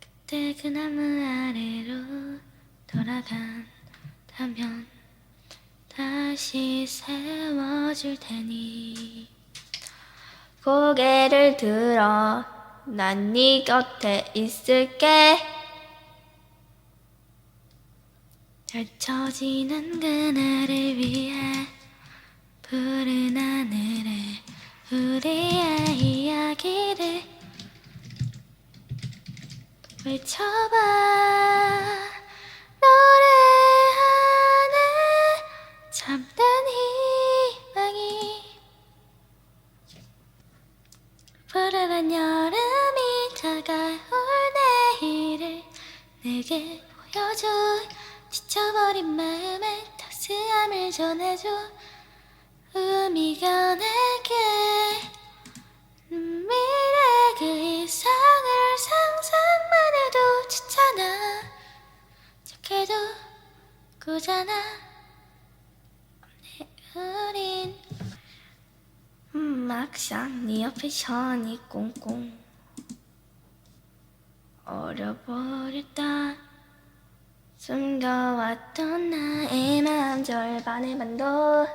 그때 그 나무 아래로 돌아간다면 다시 세워줄 테니. 고개를 들어 난 네 곁에 있을게. 펼쳐지는 그날을 위해 푸른 하늘에 우리의 이야기를 외쳐봐. 노래하네. 잠든 희망이. 푸르른 여름이 다가올 내일을 내게 보여줘. 지쳐버린 마음에 따스함을 전해줘. 의미가 내 착해도 꾸잖아 내 우린 음, 막상 네 옆에 션이 꽁꽁 어려버렸다 숨겨왔던 나의 마음 절반의 반도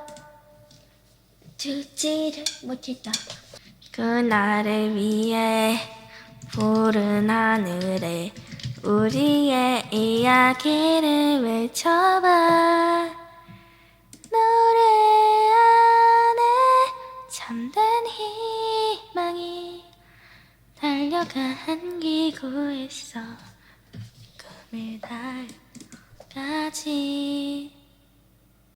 주지를 못했다. 그날을 위해 푸른 하늘에 우리의 이야기를 외쳐봐. 노래 안에 잠든 희망이 달려가 안기고 있어 꿈을 달 까지